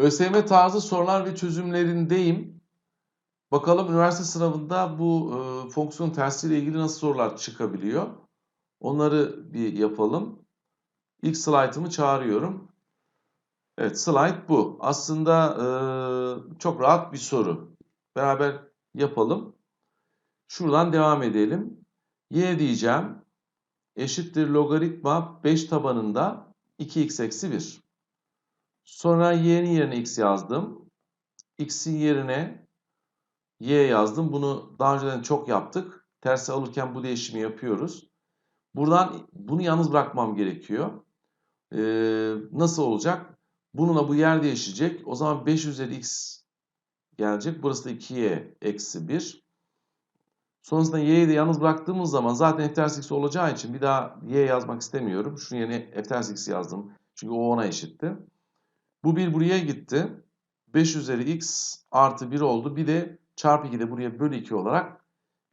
ÖSYM tarzı sorular ve çözümlerindeyim. Bakalım üniversite sınavında bu e, fonksiyon tersiyle ilgili nasıl sorular çıkabiliyor. Onları bir yapalım. İlk slaytımı çağırıyorum. Evet slide bu. Aslında e, çok rahat bir soru. Beraber yapalım. Şuradan devam edelim. Y diyeceğim. Eşittir logaritma 5 tabanında 2x eksi 1. Sonra y'nin yerine x yazdım. x'in yerine y yazdım. Bunu daha önceden çok yaptık. Tersi alırken bu değişimi yapıyoruz. Buradan bunu yalnız bırakmam gerekiyor. Ee, nasıl olacak? Bununla bu yer değişecek. O zaman 5 üzeri x gelecek. Burası da 2y eksi 1. Sonrasında y'yi de yalnız bıraktığımız zaman zaten f ters x olacağı için bir daha y yazmak istemiyorum. Şunun yerine f ters x yazdım. Çünkü o 10'a eşitti. Bu 1 buraya gitti. 5 üzeri x artı 1 oldu. Bir de çarpı 2 de buraya bölü 2 olarak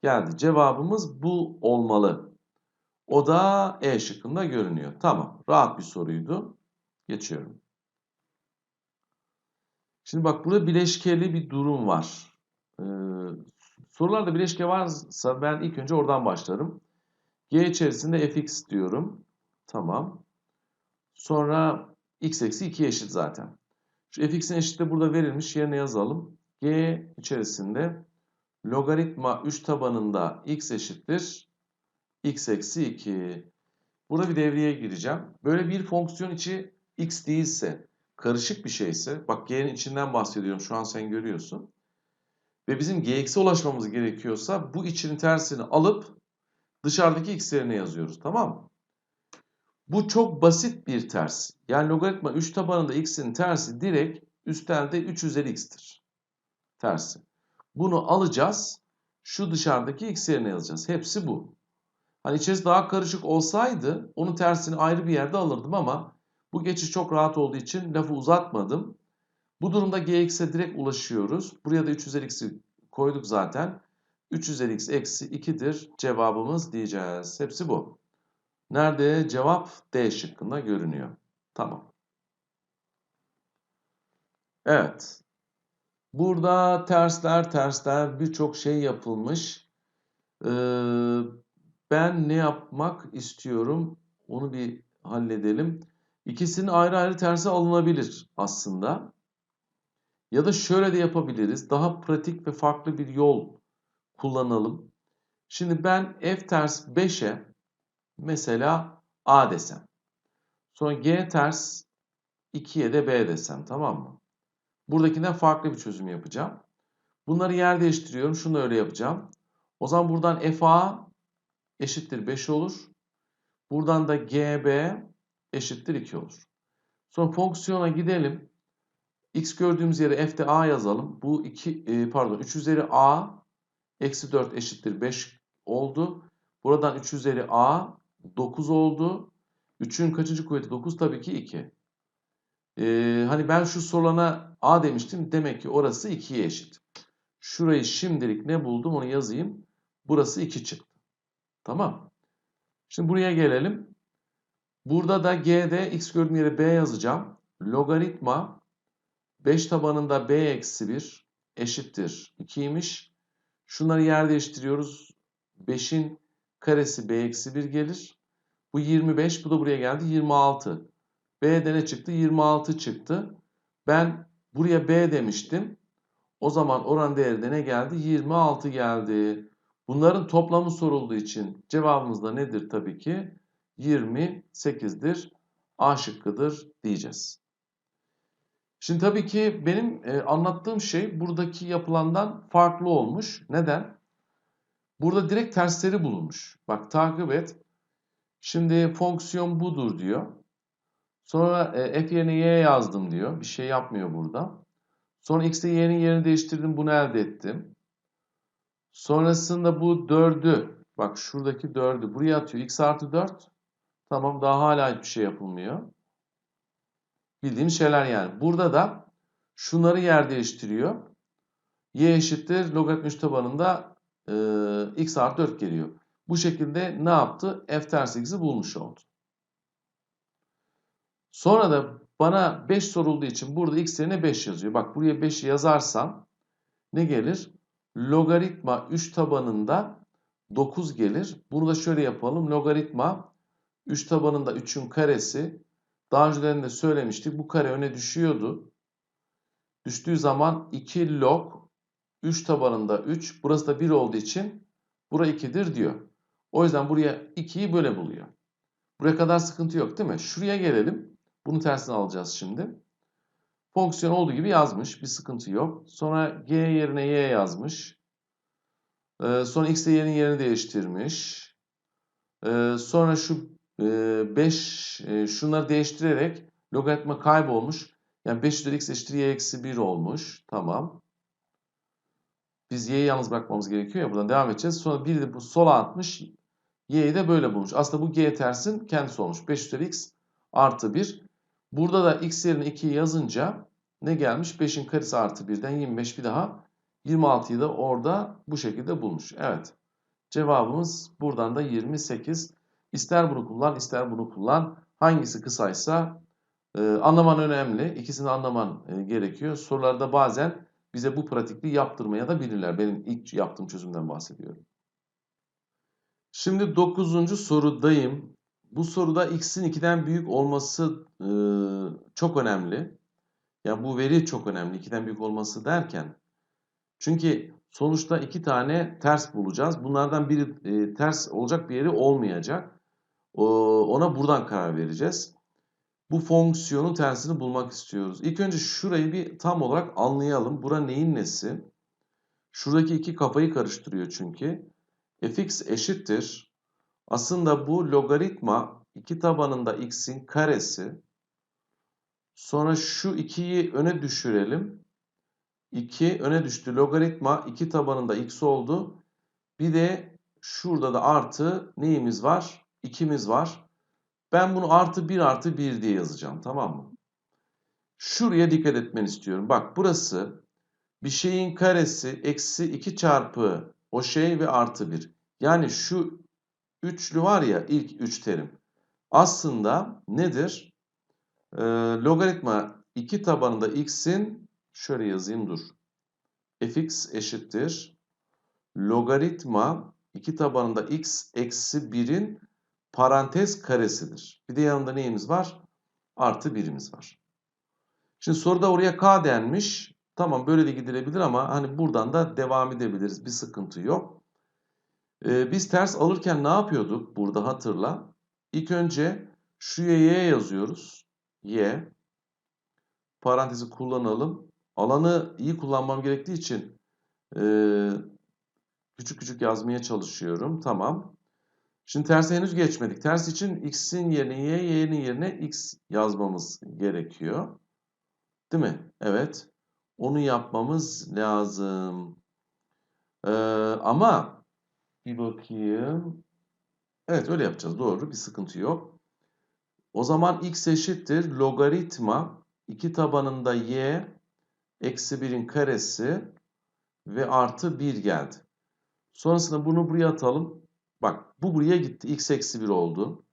geldi. Cevabımız bu olmalı. O da E şıkkında görünüyor. Tamam. Rahat bir soruydu. Geçiyorum. Şimdi bak burada bileşkeli bir durum var. Ee, sorularda bileşke varsa ben ilk önce oradan başlarım. G içerisinde fx diyorum. Tamam. Sonra x eksi 2 eşit zaten. Şu fx'in eşit de burada verilmiş. Yerine yazalım. G içerisinde logaritma 3 tabanında x eşittir. x eksi 2. Burada bir devreye gireceğim. Böyle bir fonksiyon içi x değilse, karışık bir şeyse, bak g'nin içinden bahsediyorum şu an sen görüyorsun. Ve bizim gx'e ulaşmamız gerekiyorsa bu içinin tersini alıp dışarıdaki x yazıyoruz tamam mı? Bu çok basit bir ters. Yani logaritma 3 tabanında x'in tersi direkt üstten de 3 üzeri x'tir. Tersi. Bunu alacağız. Şu dışarıdaki x yerine yazacağız. Hepsi bu. Hani içerisi daha karışık olsaydı onun tersini ayrı bir yerde alırdım ama bu geçiş çok rahat olduğu için lafı uzatmadım. Bu durumda gx'e direkt ulaşıyoruz. Buraya da 3 üzeri x'i koyduk zaten. 3 üzeri x eksi 2'dir cevabımız diyeceğiz. Hepsi bu. Nerede? Cevap D şıkkında görünüyor. Tamam. Evet. Burada tersler tersler birçok şey yapılmış. Ee, ben ne yapmak istiyorum? Onu bir halledelim. İkisinin ayrı ayrı tersi alınabilir aslında. Ya da şöyle de yapabiliriz. Daha pratik ve farklı bir yol kullanalım. Şimdi ben f ters 5'e mesela a desem. Sonra g ters 2'ye de b desem tamam mı? Buradakinden farklı bir çözüm yapacağım. Bunları yer değiştiriyorum. Şunu öyle yapacağım. O zaman buradan fa eşittir 5 olur. Buradan da gb eşittir 2 olur. Sonra fonksiyona gidelim. x gördüğümüz yere f'de a yazalım. Bu 2 e, pardon 3 üzeri a eksi 4 eşittir 5 oldu. Buradan 3 üzeri a 9 oldu. 3'ün kaçıncı kuvveti 9? Tabii ki 2. Ee, hani ben şu sorulana a demiştim. Demek ki orası 2'ye eşit. Şurayı şimdilik ne buldum onu yazayım. Burası 2 çıktı. Tamam. Şimdi buraya gelelim. Burada da g'de x gördüğüm yere b yazacağım. Logaritma 5 tabanında b eksi 1 eşittir 2'ymiş. Şunları yer değiştiriyoruz. 5'in karesi b eksi 1 gelir. Bu 25 bu da buraya geldi 26. B'de ne çıktı? 26 çıktı. Ben buraya B demiştim. O zaman oran değeri de ne geldi? 26 geldi. Bunların toplamı sorulduğu için cevabımız da nedir tabii ki? 28'dir. A şıkkıdır diyeceğiz. Şimdi tabii ki benim e, anlattığım şey buradaki yapılandan farklı olmuş. Neden? Burada direkt tersleri bulunmuş. Bak takip et. Şimdi fonksiyon budur diyor. Sonra e, f yerine y yazdım diyor. Bir şey yapmıyor burada. Sonra x'te y'nin yerini değiştirdim. Bunu elde ettim. Sonrasında bu 4'ü bak şuradaki 4'ü buraya atıyor. x artı 4. Tamam daha hala hiçbir şey yapılmıyor. Bildiğim şeyler yani. Burada da şunları yer değiştiriyor. y eşittir logaritma 3 tabanında e, x artı 4 geliyor. Bu şekilde ne yaptı? f ters x'i bulmuş oldu. Sonra da Bana 5 sorulduğu için burada x yerine 5 yazıyor. Bak buraya 5'i yazarsam ne gelir? Logaritma 3 tabanında 9 gelir. Bunu da şöyle yapalım. Logaritma 3 tabanında 3'ün karesi. Daha önceden de söylemiştik. Bu kare öne düşüyordu. Düştüğü zaman 2 log 3 tabanında 3. Burası da 1 olduğu için bura 2'dir diyor. O yüzden buraya 2'yi böyle buluyor. Buraya kadar sıkıntı yok değil mi? Şuraya gelelim. Bunu tersine alacağız şimdi. Fonksiyon olduğu gibi yazmış. Bir sıkıntı yok. Sonra g yerine y yazmış. Ee, sonra x yerin yerini değiştirmiş. Ee, sonra şu 5 e, e, şunları değiştirerek logaritma kaybolmuş. Yani 5 üzeri x eşittir y eksi 1 olmuş. Tamam. Biz y'yi yalnız bırakmamız gerekiyor ya. Buradan devam edeceğiz. Sonra bir de bu sola atmış. Y'yi de böyle bulmuş. Aslında bu g tersin kendisi olmuş. 5 üzeri x artı 1. Burada da x yerine 2'yi yazınca ne gelmiş? 5'in karesi artı 1'den 25 bir daha 26'yı da orada bu şekilde bulmuş. Evet. Cevabımız buradan da 28. İster bunu kullan ister bunu kullan. Hangisi kısaysa e, anlaman önemli. İkisini anlaman e, gerekiyor. Sorularda bazen bize bu pratikliği yaptırmaya da bilirler. Benim ilk yaptığım çözümden bahsediyorum. Şimdi 9. sorudayım. Bu soruda x'in 2'den büyük olması e, çok önemli. Ya bu veri çok önemli. 2'den büyük olması derken. Çünkü sonuçta iki tane ters bulacağız. Bunlardan biri e, ters olacak bir yeri olmayacak. O, ona buradan karar vereceğiz. Bu fonksiyonun tersini bulmak istiyoruz. İlk önce şurayı bir tam olarak anlayalım. Bura neyin nesi? Şuradaki iki kafayı karıştırıyor çünkü. Fx eşittir. Aslında bu logaritma iki tabanında x'in karesi. Sonra şu 2'yi öne düşürelim. 2 öne düştü. Logaritma 2 tabanında x oldu. Bir de şurada da artı neyimiz var? 2'miz var. Ben bunu artı 1 artı 1 diye yazacağım. Tamam mı? Şuraya dikkat etmeni istiyorum. Bak burası bir şeyin karesi eksi 2 çarpı o şey ve artı 1. Yani şu üçlü var ya ilk üç terim. Aslında nedir? Ee, logaritma 2 tabanında x'in şöyle yazayım dur. fx eşittir. Logaritma 2 tabanında x eksi 1'in parantez karesidir. Bir de yanında neyimiz var? Artı birimiz var. Şimdi soruda oraya k denmiş. Tamam böyle de gidilebilir ama hani buradan da devam edebiliriz. Bir sıkıntı yok. Ee, biz ters alırken ne yapıyorduk? Burada hatırla. İlk önce şuraya y yazıyoruz. Y. Parantezi kullanalım. Alanı iyi kullanmam gerektiği için e, küçük küçük yazmaya çalışıyorum. Tamam. Şimdi terse henüz geçmedik. Ters için x'in yerine y, y'nin yerine x yazmamız gerekiyor. Değil mi? Evet. Onu yapmamız lazım. Ee, ama bir bakayım. Evet öyle yapacağız. Doğru. Bir sıkıntı yok. O zaman x eşittir. Logaritma 2 tabanında y eksi 1'in karesi ve artı 1 geldi. Sonrasında bunu buraya atalım. Bak bu buraya gitti. x eksi 1 oldu.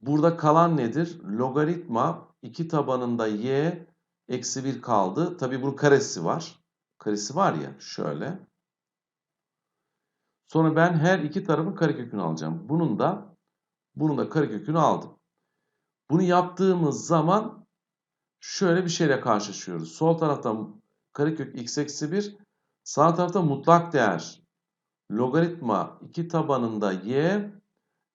Burada kalan nedir? Logaritma 2 tabanında y eksi 1 kaldı. Tabi bunun karesi var. Karesi var ya şöyle. Sonra ben her iki tarafın karekökünü alacağım. Bunun da bunun da karekökünü aldım. Bunu yaptığımız zaman şöyle bir şeyle karşılaşıyoruz. Sol tarafta karekök x eksi 1, sağ tarafta mutlak değer logaritma 2 tabanında y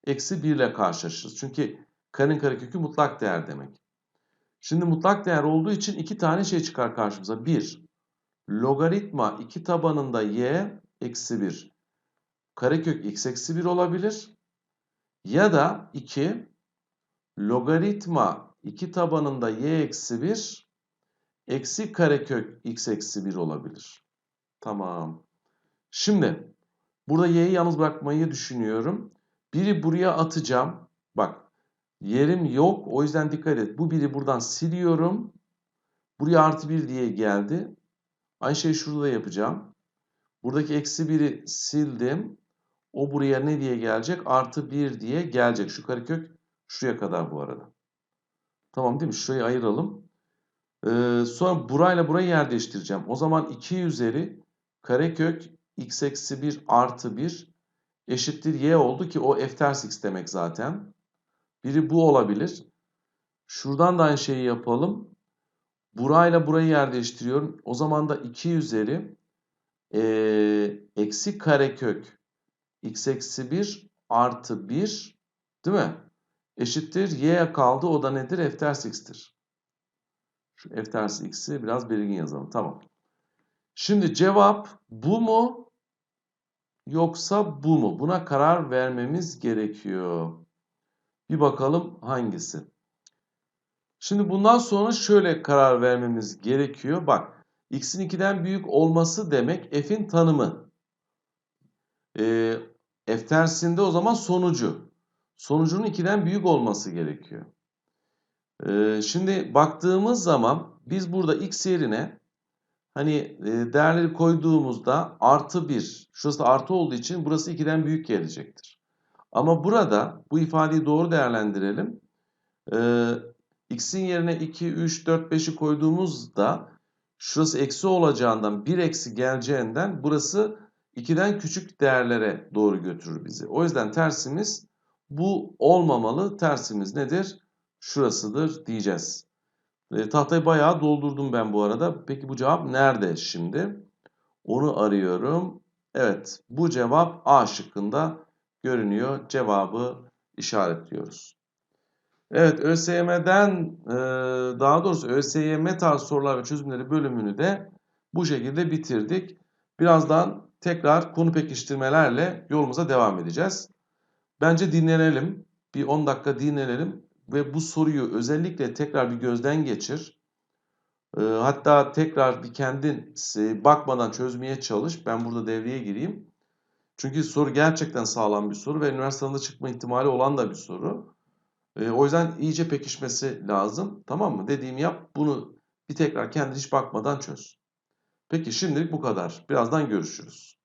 eksi 1 ile karşılaşırız. Çünkü karenin karekökü mutlak değer demek. Şimdi mutlak değer olduğu için iki tane şey çıkar karşımıza. 1. Logaritma 2 tabanında y eksi 1 karekök x eksi 1 olabilir. Ya da 2. Logaritma 2 tabanında y eksi 1 eksi karekök x eksi 1 olabilir. Tamam. Şimdi Burada y'yi yalnız bırakmayı düşünüyorum. Biri buraya atacağım. Bak yerim yok. O yüzden dikkat et. Bu biri buradan siliyorum. Buraya artı 1 diye geldi. Aynı şeyi şurada da yapacağım. Buradaki eksi 1'i sildim. O buraya ne diye gelecek? Artı 1 diye gelecek. Şu karekök şuraya kadar bu arada. Tamam değil mi? Şurayı ayıralım. Ee, sonra burayla burayı yer değiştireceğim. O zaman 2 üzeri karekök x eksi 1 artı 1 eşittir y oldu ki o f ters x demek zaten. Biri bu olabilir. Şuradan da aynı şeyi yapalım. Burayla burayı yer değiştiriyorum. O zaman da 2 üzeri eee, eksi karekök x eksi 1 artı 1 değil mi? Eşittir y'ye kaldı. O da nedir? f ters x'tir. Şu f ters x'i biraz belirgin yazalım. Tamam. Şimdi cevap bu mu? Yoksa bu mu? Buna karar vermemiz gerekiyor. Bir bakalım hangisi? Şimdi bundan sonra şöyle karar vermemiz gerekiyor. Bak x'in 2'den büyük olması demek f'in tanımı. Ee, f tersinde o zaman sonucu. Sonucunun 2'den büyük olması gerekiyor. Ee, şimdi baktığımız zaman biz burada x yerine hani e, değerleri koyduğumuzda artı 1. Şurası artı olduğu için burası 2'den büyük gelecektir. Ama burada bu ifadeyi doğru değerlendirelim. Ee, x'in yerine 2, 3, 4, 5'i koyduğumuzda şurası eksi olacağından 1 eksi geleceğinden burası 2'den küçük değerlere doğru götürür bizi. O yüzden tersimiz bu olmamalı. Tersimiz nedir? Şurasıdır diyeceğiz. E, tahtayı bayağı doldurdum ben bu arada. Peki bu cevap nerede şimdi? Onu arıyorum. Evet bu cevap A şıkkında görünüyor. Cevabı işaretliyoruz. Evet ÖSYM'den e, daha doğrusu ÖSYM tarzı sorular ve çözümleri bölümünü de bu şekilde bitirdik. Birazdan tekrar konu pekiştirmelerle yolumuza devam edeceğiz. Bence dinlenelim. Bir 10 dakika dinlenelim ve bu soruyu özellikle tekrar bir gözden geçir. E, hatta tekrar bir kendin e, bakmadan çözmeye çalış. Ben burada devreye gireyim. Çünkü soru gerçekten sağlam bir soru ve üniversitede çıkma ihtimali olan da bir soru. E, o yüzden iyice pekişmesi lazım. Tamam mı? Dediğimi yap. Bunu bir tekrar kendin hiç bakmadan çöz. Peki şimdilik bu kadar. Birazdan görüşürüz.